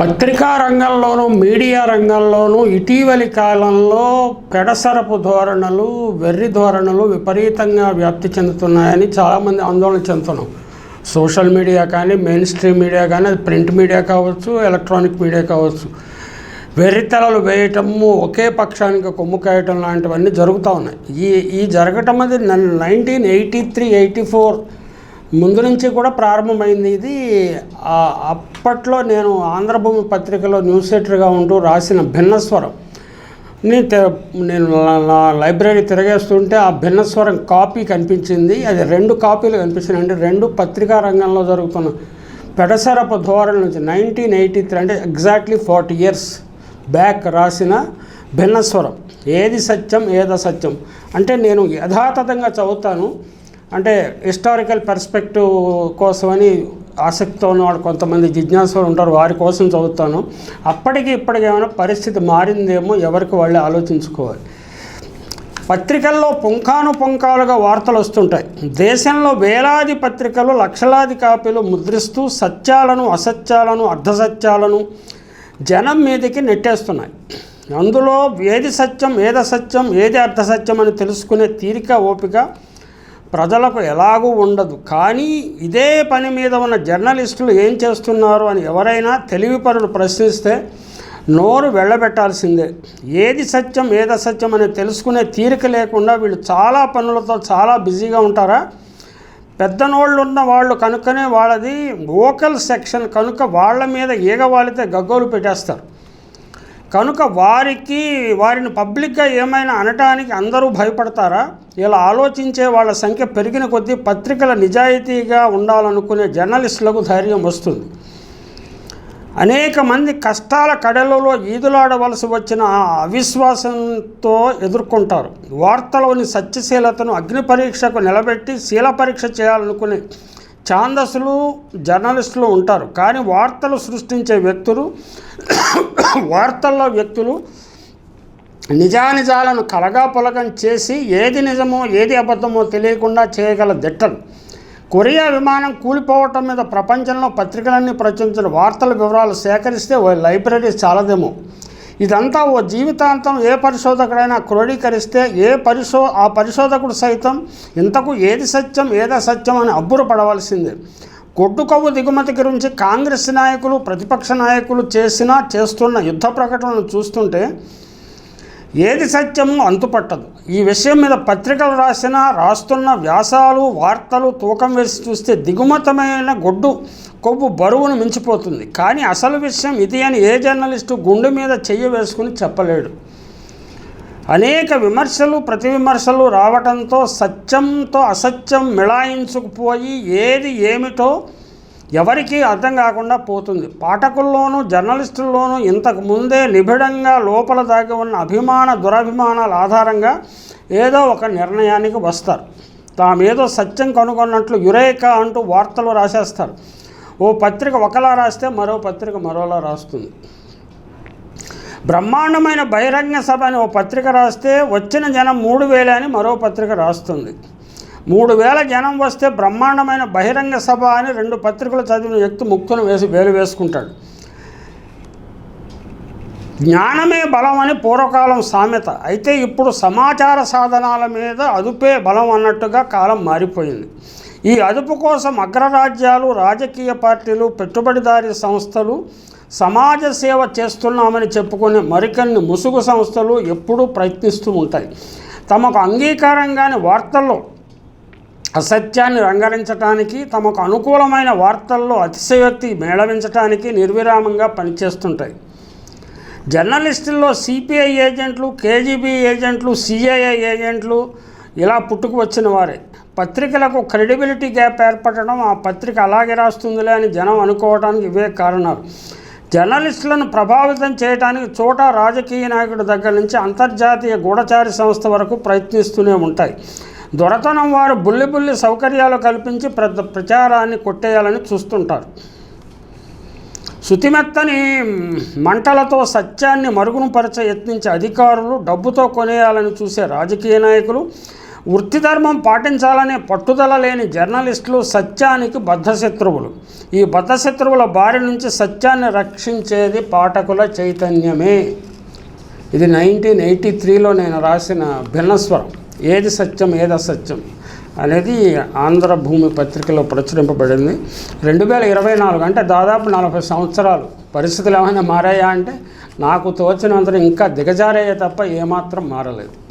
పత్రికా రంగంలోనూ మీడియా రంగంలోనూ ఇటీవలి కాలంలో పెడసరపు ధోరణులు వెర్రి ధోరణులు విపరీతంగా వ్యాప్తి చెందుతున్నాయని చాలామంది ఆందోళన చెందుతున్నాం. సోషల్ మీడియా కానీ మెయిన్ స్ట్రీమ్ మీడియా కానీ అది ప్రింట్ మీడియా కావచ్చు ఎలక్ట్రానిక్ మీడియా కావచ్చు. వెర్రితలలు వేయటము ఒకే పక్షానికి కొమ్ము కాయటం లాంటివన్నీ జరుగుతూ ఉన్నాయి. ఈ ఈ జరగటం అది nineteen eighty three eighty four ముందు నుంచి కూడా ప్రారంభమైంది ఇది. అప్పట్లో నేను ఆంధ్రభూమి పత్రికలో న్యూస్ ఎడిటర్గా ఉంటూ రాసిన భిన్నస్వరం. నేను నేను నా- లైబ్రరీ తిరగేస్తుంటే ఆ భిన్నస్వరం కాపీ కనిపించింది. అది రెండు కాపీలు కనిపించినాయి. అంటే రెండు పత్రికా రంగంలో జరుగుతున్న పెడసరపు ధోరణి నుంచి నైన్టీన్ ఎయిటీ త్రీ అంటే ఎగ్జాక్ట్లీ ఫార్టీ ఇయర్స్ బ్యాక్ రాసిన భిన్నస్వరం. ఏది సత్యం ఏద సత్యం అంటే నేను యథాతథంగా చదువుతాను. అంటే హిస్టారికల్ పర్స్పెక్టివ్ కోసమని ఆసక్తితో ఉన్నవాడు కొంతమంది జిజ్ఞాసులు ఉంటారు వారి కోసం చదువుతాను. అప్పటికి ఇప్పటికి ఏమైనా పరిస్థితి మారిందేమో ఎవరికి వాళ్ళే ఆలోచించుకోవాలి. పత్రికల్లో పుంఖాను పుంఖాలుగా వార్తలు వస్తుంటాయి. దేశంలో వేలాది పత్రికలు లక్షలాది కాపీలు ముద్రిస్తూ సత్యాలను అసత్యాలను అర్ధసత్యాలను జనం మీదకి నెట్టేస్తున్నాయి. అందులో ఏది సత్యం ఏది అసత్యం ఏది అర్ధసత్యం అని తెలుసుకునే తీరిక ఓపిక ప్రజలకు ఎలాగూ ఉండదు. కానీ ఇదే పని మీద ఉన్న జర్నలిస్టులు ఏం చేస్తున్నారు అని ఎవరైనా తెలివిపరులు ప్రశ్నిస్తే నోరు వెళ్ళబెట్టాల్సిందే. ఏది సత్యం ఏది అసత్యం అని తెలుసుకునే తీరిక లేకుండా వీళ్ళు చాలా పనులతో చాలా బిజీగా ఉంటారా? పెద్దనోళ్ళు ఉన్న వాళ్ళు కనుకనే వాళ్ళది ఓకల్ సెక్షన్ కనుక వాళ్ళ మీద ఈగవాళితే గగ్గోలు పెట్టేస్తారు. కనుక వారికి వారిని పబ్లిక్గా ఏమైనా అనటానికి అందరూ భయపడతారా? ఇలా ఆలోచించే వాళ్ళ సంఖ్య పెరిగిన కొద్దీ పత్రికల నిజాయితీగా ఉండాలనుకునే జర్నలిస్టులకు ధైర్యం వస్తుంది. అనేక మంది కష్టాల కడలలో ఈదులాడవలసి వచ్చిన ఆ అవిశ్వాసంతో ఎదుర్కొంటారు. వార్తలోని సత్యశీలతను అగ్ని పరీక్షకు నిలబెట్టి శీల పరీక్ష చేయాలనుకునే ఛాందసులు జర్నలిస్టులు ఉంటారు. కానీ వార్తలు సృష్టించే వ్యక్తులు వార్తల్లో వ్యక్తులు నిజానిజాలను కలగా పొలగం చేసి ఏది నిజమో ఏది అబద్ధమో తెలియకుండా చేయగల దిట్టలు. కొరియా విమానం కూలిపోవటం మీద ప్రపంచంలో పత్రికలన్నీ ప్రచురించిన వార్తల వివరాలు సేకరిస్తే ఓ లైబ్రరీ చాలదేమో. ఇదంతా ఓ జీవితాంతం ఏ పరిశోధకుడైనా క్రోడీకరిస్తే ఏ పరిశో ఆ పరిశోధకుడు సైతం ఇంతకు ఏది సత్యం ఏదో సత్యం అని అబ్బురపడవలసిందే. కొట్టుకొవ్వు దిగుమతి గురించి కాంగ్రెస్ నాయకులు ప్రతిపక్ష నాయకులు చేసినా చేస్తున్న యుద్ధ ప్రకటనలు చూస్తుంటే ఏది సత్యమో అంతుపట్టదు ఈ విషయం మీద పత్రికలు రాసిన రాస్తున్న వ్యాసాలు వార్తలు తూకం వేసి చూస్తే దిగుమతమైన గొడ్డు కొవ్వు బరువును మించిపోతుంది. కానీ అసలు విషయం ఇది అని ఏ జర్నలిస్టు గుండె మీద చెయ్యి వేసుకుని చెప్పలేడు. అనేక విమర్శలు ప్రతి విమర్శలు రావటంతో సత్యంతో అసత్యం మిళాయించుకుపోయి ఏది ఏమిటో ఎవరికీ అర్థం కాకుండా పోతుంది. పాఠకుల్లోనూ జర్నలిస్టుల్లోనూ ఇంతకు ముందే నిబిడంగా లోపల దాగి ఉన్న అభిమాన దురభిమానాల ఆధారంగా ఏదో ఒక నిర్ణయానికి వస్తారు. తామేదో సత్యం కనుగొన్నట్లు యురేకా అంటూ వార్తలు రాసేస్తారు. ఓ పత్రిక ఒకలా రాస్తే మరో పత్రిక మరోలా రాస్తుంది. బ్రహ్మాండమైన బహిరంగ సభ అని ఓ పత్రిక రాస్తే వచ్చిన జనం మూడు వేలే అని మరో పత్రిక రాస్తుంది. మూడు వేల జనం వస్తే బ్రహ్మాండమైన బహిరంగ సభ అని రెండు పత్రికలు చదివిన వ్యక్తి ముక్కును వేసి వేలు వేసుకుంటాడు. జ్ఞానమే బలం అని పూర్వకాలం సామెత. అయితే ఇప్పుడు సమాచార సాధనాల మీద అదుపే బలం అన్నట్టుగా కాలం మారిపోయింది. ఈ అదుపు కోసం అగ్రరాజ్యాలు రాజకీయ పార్టీలు పెట్టుబడిదారీ సంస్థలు సమాజ సేవ చేస్తున్నామని చెప్పుకునే మరికొన్ని ముసుగు సంస్థలు ఎప్పుడూ ప్రయత్నిస్తూ ఉంటాయి. తమకు అంగీకారంగాని వార్తల్లో అసత్యాన్ని రంగరించడానికి తమకు అనుకూలమైన వార్తల్లో అతిశయోక్తి మేళవించడానికి నిర్విరామంగా పనిచేస్తుంటాయి. జర్నలిస్టుల్లో సిపిఐ ఏజెంట్లు కేజీబీ ఏజెంట్లు సిఐఐ ఏజెంట్లు ఇలా పుట్టుకు వచ్చిన వారే. పత్రికలకు క్రెడిబిలిటీ గ్యాప్ ఏర్పడడం ఆ పత్రిక అలాగే రాస్తుందిలే అని జనం అనుకోవడానికి ఇవే కారణాలు. జర్నలిస్టులను ప్రభావితం చేయడానికి చోట రాజకీయ నాయకుడి దగ్గర నుంచి అంతర్జాతీయ గూఢచారి సంస్థ వరకు ప్రయత్నిస్తూనే ఉంటాయి. దొరతనం వారు బుల్లి బుల్లి సౌకర్యాలు కల్పించి ప్ర ప్రచారాన్ని కొట్టేయాలని చూస్తుంటారు. శుతిమెత్తని మంటలతో సత్యాన్ని మరుగునపరచ యత్నించే అధికారులు డబ్బుతో కొనేయాలని చూసే రాజకీయ నాయకులు వృత్తి ధర్మం పాటించాలనే పట్టుదల లేని జర్నలిస్టులు సత్యానికి బద్ధశత్రువులు. ఈ బద్ధశత్రువుల బారి నుంచి సత్యాన్ని రక్షించేది పాఠకుల చైతన్యమే. ఇది నైన్టీన్ ఎయిటీ త్రీలో నేను రాసిన భిన్నస్వరం. ఏది సత్యం ఏది అసత్యం అనేది ఆంధ్రభూమి పత్రికలో ప్రచురింపబడింది. రెండు వేల ఇరవై నాలుగు అంటే దాదాపు నలభై సంవత్సరాలు. పరిస్థితులు ఏమైనా మారాయా అంటే నాకు తోచినంత ఇంకా దిగజారయ్యే తప్ప ఏమాత్రం మారలేదు.